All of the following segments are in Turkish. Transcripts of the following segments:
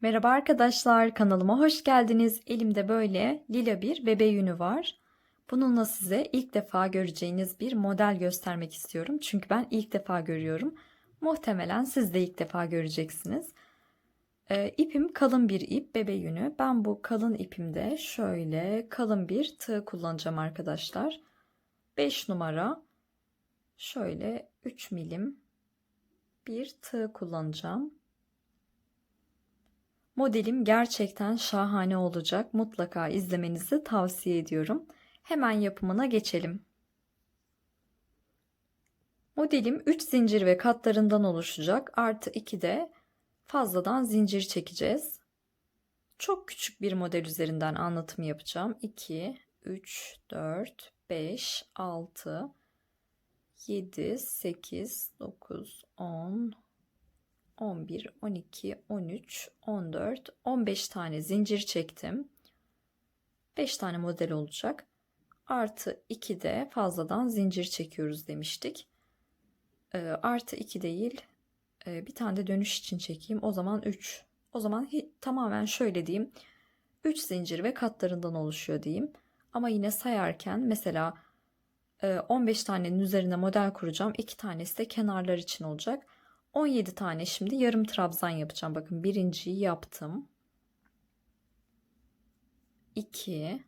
Merhaba arkadaşlar, kanalıma hoş geldiniz. Elimde böyle lila bir bebe yünü var. Bununla size ilk defa göreceğiniz bir model göstermek istiyorum. Çünkü ben ilk defa görüyorum. Muhtemelen siz de ilk defa göreceksiniz. Ee, ipim kalın bir ip, bebe yünü. Ben bu kalın ipimde şöyle kalın bir tığ kullanacağım arkadaşlar. 5 numara şöyle 3 milim bir tığ kullanacağım. Modelim gerçekten şahane olacak. Mutlaka izlemenizi tavsiye ediyorum. Hemen yapımına geçelim. Modelim 3 zincir ve katlarından oluşacak. Artı 2 de fazladan zincir çekeceğiz. Çok küçük bir model üzerinden anlatım yapacağım. 2, 3, 4, 5, 6, 7, 8, 9, 10, 11, 12, 13, 14, 15 tane zincir çektim. 5 tane model olacak. Artı 2 de fazladan zincir çekiyoruz demiştik. E, artı 2 değil. E, bir tane de dönüş için çekeyim. O zaman 3. O zaman tamamen şöyle diyeyim. 3 zincir ve katlarından oluşuyor diyeyim. Ama yine sayarken mesela 15 tanenin üzerine model kuracağım. 2 tanesi de kenarlar için olacak. 17 tane şimdi yarım trabzan yapacağım. Bakın birinciyi yaptım. 2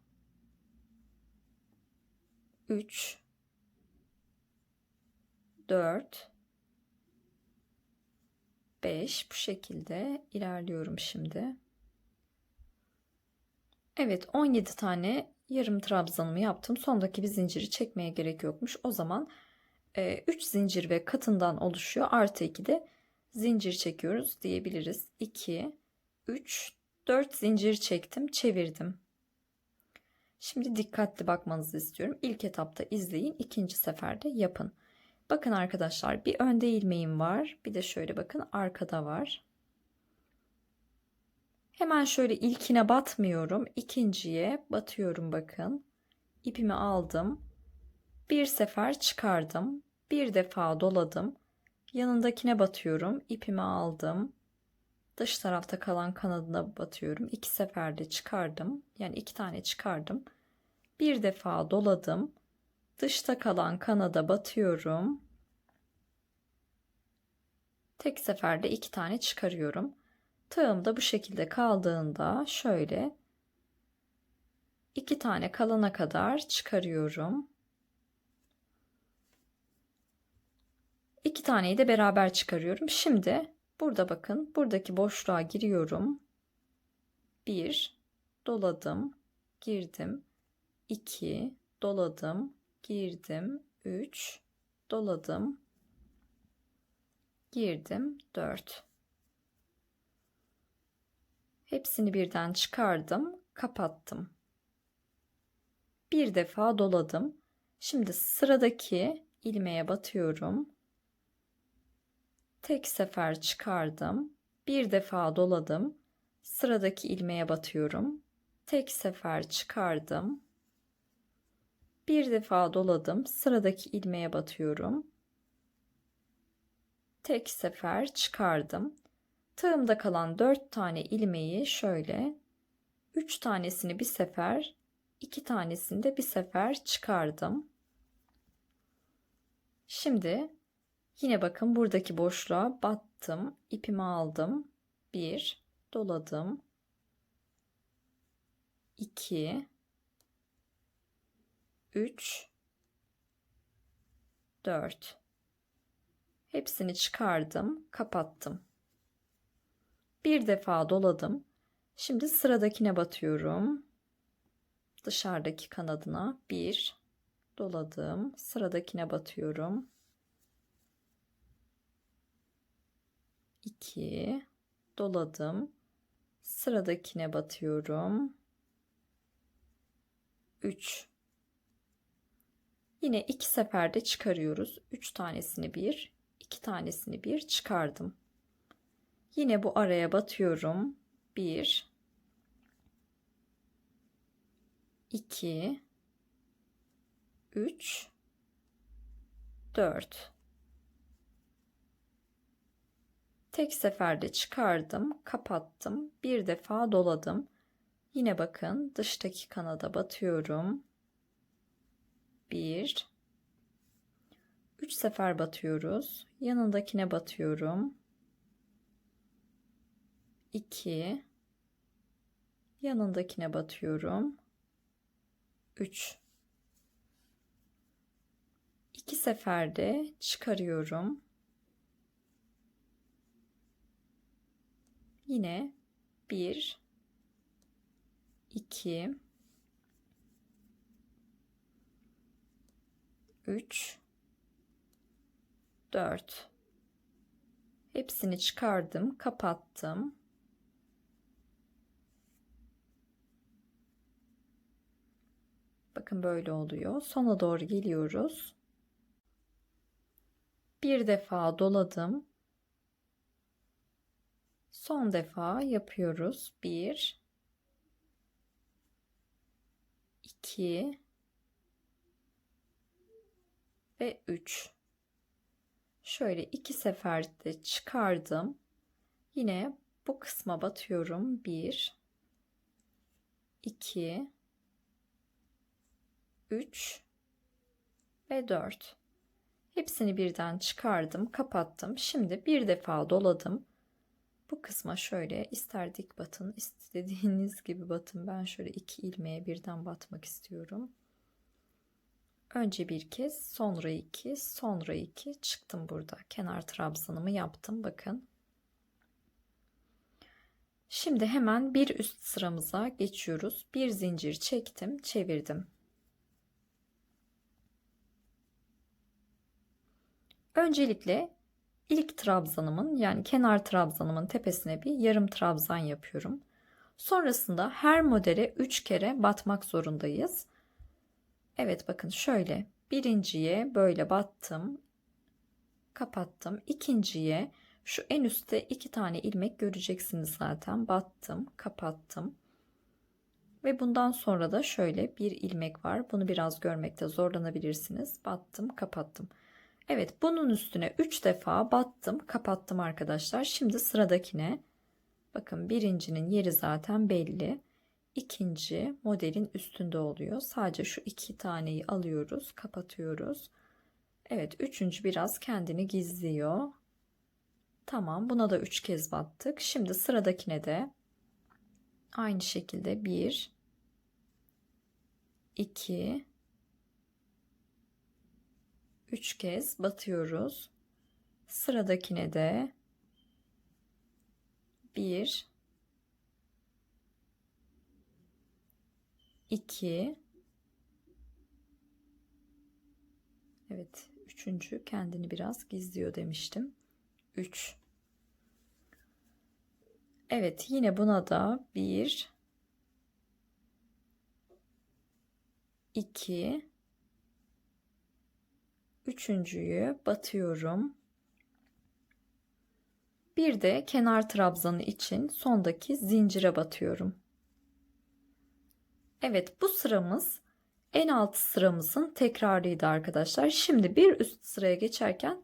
3 4 5 bu şekilde ilerliyorum şimdi. Evet 17 tane yarım trabzanımı yaptım. Sondaki bir zinciri çekmeye gerek yokmuş. O zaman 3 zincir ve katından oluşuyor. Artı 2 de zincir çekiyoruz diyebiliriz. 2, 3, 4 zincir çektim, çevirdim. Şimdi dikkatli bakmanızı istiyorum. İlk etapta izleyin, ikinci seferde yapın. Bakın arkadaşlar bir önde ilmeğim var. Bir de şöyle bakın arkada var. Hemen şöyle ilkine batmıyorum. ikinciye batıyorum bakın. İpimi aldım. Bir sefer çıkardım. Bir defa doladım. Yanındakine batıyorum. ipimi aldım. Dış tarafta kalan kanadına batıyorum. İki seferde çıkardım. Yani iki tane çıkardım. Bir defa doladım. Dışta kalan kanada batıyorum. Tek seferde iki tane çıkarıyorum. Tığım da bu şekilde kaldığında şöyle iki tane kalana kadar çıkarıyorum. İki taneyi de beraber çıkarıyorum. Şimdi burada bakın buradaki boşluğa giriyorum. Bir doladım, girdim. 2 doladım, girdim. 3 doladım, girdim. 4 Hepsini birden çıkardım, kapattım. Bir defa doladım. Şimdi sıradaki ilmeğe batıyorum tek sefer çıkardım. Bir defa doladım. Sıradaki ilmeğe batıyorum. Tek sefer çıkardım. Bir defa doladım. Sıradaki ilmeğe batıyorum. Tek sefer çıkardım. Tığımda kalan 4 tane ilmeği şöyle 3 tanesini bir sefer, 2 tanesini de bir sefer çıkardım. Şimdi Yine bakın buradaki boşluğa battım. ipimi aldım. 1 doladım. 2 3 4 Hepsini çıkardım, kapattım. Bir defa doladım. Şimdi sıradakine batıyorum. Dışarıdaki kanadına 1 doladım. Sıradakine batıyorum. 2 doladım. Sıradakine batıyorum. 3 Yine iki seferde çıkarıyoruz. 3 tanesini bir, 2 tanesini bir çıkardım. Yine bu araya batıyorum. 1 2 3 4 Tek seferde çıkardım, kapattım. Bir defa doladım. Yine bakın dıştaki kanada batıyorum. Bir. Üç sefer batıyoruz. Yanındakine batıyorum. 2 yanındakine batıyorum 3 2 seferde çıkarıyorum yine 1 2 3 4 Hepsini çıkardım, kapattım. Bakın böyle oluyor. Sona doğru geliyoruz. Bir defa doladım. Son defa yapıyoruz. Bir, iki ve üç. Şöyle iki seferde çıkardım. Yine bu kısma batıyorum. Bir, iki, 3 ve 4. Hepsini birden çıkardım, kapattım. Şimdi bir defa doladım. Bu kısma şöyle ister dik batın, istediğiniz gibi batın. Ben şöyle iki ilmeğe birden batmak istiyorum. Önce bir kez, sonra iki, sonra iki çıktım burada. Kenar trabzanımı yaptım. Bakın. Şimdi hemen bir üst sıramıza geçiyoruz. Bir zincir çektim, çevirdim. Öncelikle ilk trabzanımın yani kenar trabzanımın tepesine bir yarım trabzan yapıyorum. Sonrasında her modele 3 kere batmak zorundayız. Evet bakın şöyle birinciye böyle battım. Kapattım. İkinciye şu en üstte iki tane ilmek göreceksiniz zaten. Battım, kapattım. Ve bundan sonra da şöyle bir ilmek var. Bunu biraz görmekte zorlanabilirsiniz. Battım, kapattım. Evet bunun üstüne 3 defa battım kapattım arkadaşlar. Şimdi sıradakine bakın birincinin yeri zaten belli. İkinci modelin üstünde oluyor. Sadece şu iki taneyi alıyoruz kapatıyoruz. Evet üçüncü biraz kendini gizliyor. Tamam buna da 3 kez battık. Şimdi sıradakine de aynı şekilde 1 2 3 kez batıyoruz. Sıradakine de 1 2 Evet, üçüncü kendini biraz gizliyor demiştim. 3 Evet, yine buna da 1 2 Üçüncüyü batıyorum. Bir de kenar trabzanı için sondaki zincire batıyorum. Evet bu sıramız en alt sıramızın tekrarıydı arkadaşlar. Şimdi bir üst sıraya geçerken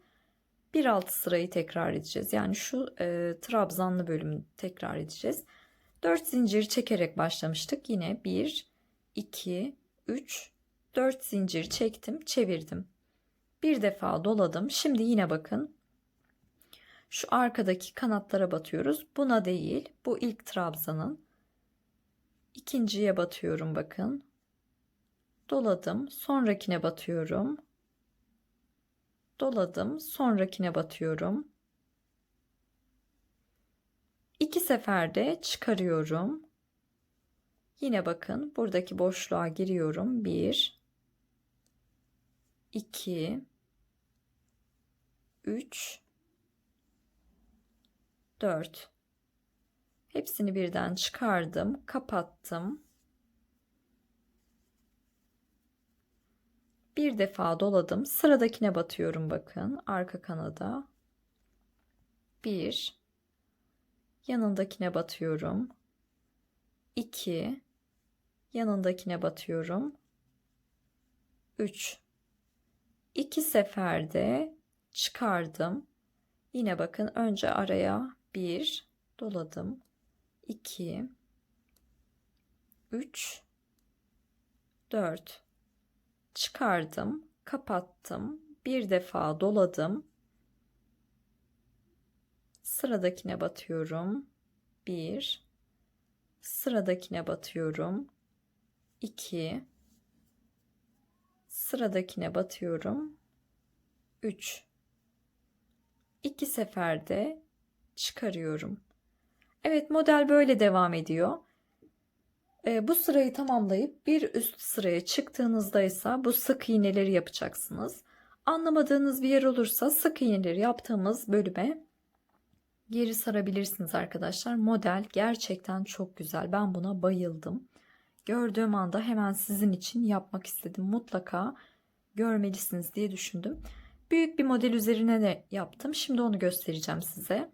bir alt sırayı tekrar edeceğiz. Yani şu e, trabzanlı bölümü tekrar edeceğiz. 4 zincir çekerek başlamıştık. Yine 1, 2, 3, 4 zincir çektim, çevirdim. Bir defa doladım. Şimdi yine bakın. Şu arkadaki kanatlara batıyoruz. Buna değil. Bu ilk trabzanın. ikinciye batıyorum bakın. Doladım. Sonrakine batıyorum. Doladım. Sonrakine batıyorum. İki seferde çıkarıyorum. Yine bakın buradaki boşluğa giriyorum. Bir, 2 3 4 Hepsini birden çıkardım, kapattım. Bir defa doladım. Sıradakine batıyorum bakın. Arka kanada. 1 Yanındakine batıyorum. 2 Yanındakine batıyorum. 3 iki seferde çıkardım. Yine bakın önce araya 1 doladım. 2 3 4 çıkardım, kapattım. Bir defa doladım. Sıradakine batıyorum. 1 sıradakine batıyorum. 2 sıradakine batıyorum. 3 2 seferde çıkarıyorum. Evet model böyle devam ediyor. Ee, bu sırayı tamamlayıp bir üst sıraya çıktığınızda ise bu sık iğneleri yapacaksınız. Anlamadığınız bir yer olursa sık iğneleri yaptığımız bölüme geri sarabilirsiniz arkadaşlar. Model gerçekten çok güzel. Ben buna bayıldım. Gördüğüm anda hemen sizin için yapmak istedim. Mutlaka görmelisiniz diye düşündüm. Büyük bir model üzerine de yaptım. Şimdi onu göstereceğim size.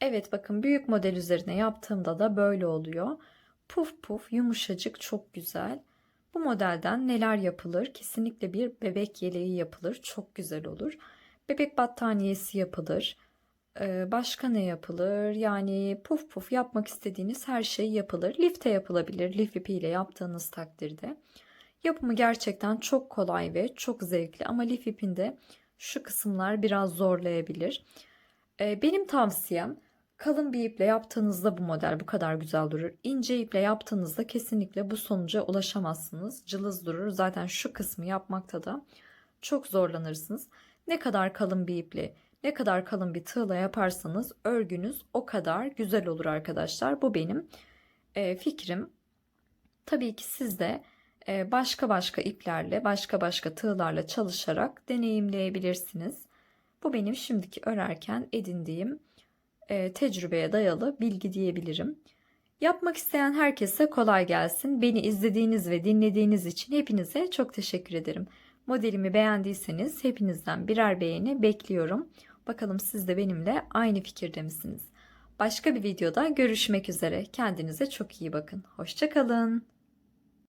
Evet bakın büyük model üzerine yaptığımda da böyle oluyor. Puf puf yumuşacık çok güzel. Bu modelden neler yapılır? Kesinlikle bir bebek yeleği yapılır. Çok güzel olur. Bebek battaniyesi yapılır. Ee, başka ne yapılır? Yani puf puf yapmak istediğiniz her şey yapılır. Lifte yapılabilir. Lif ipiyle yaptığınız takdirde. Yapımı gerçekten çok kolay ve çok zevkli ama lif ipinde şu kısımlar biraz zorlayabilir. Ee, benim tavsiyem kalın bir iple yaptığınızda bu model bu kadar güzel durur. İnce iple yaptığınızda kesinlikle bu sonuca ulaşamazsınız. Cılız durur. Zaten şu kısmı yapmakta da çok zorlanırsınız. Ne kadar kalın bir iple, ne kadar kalın bir tığla yaparsanız örgünüz o kadar güzel olur arkadaşlar. Bu benim e, fikrim. Tabii ki siz de başka başka iplerle, başka başka tığlarla çalışarak deneyimleyebilirsiniz. Bu benim şimdiki örerken edindiğim e, tecrübeye dayalı bilgi diyebilirim. Yapmak isteyen herkese kolay gelsin. Beni izlediğiniz ve dinlediğiniz için hepinize çok teşekkür ederim. Modelimi beğendiyseniz hepinizden birer beğeni bekliyorum. Bakalım siz de benimle aynı fikirde misiniz? Başka bir videoda görüşmek üzere. Kendinize çok iyi bakın. Hoşçakalın.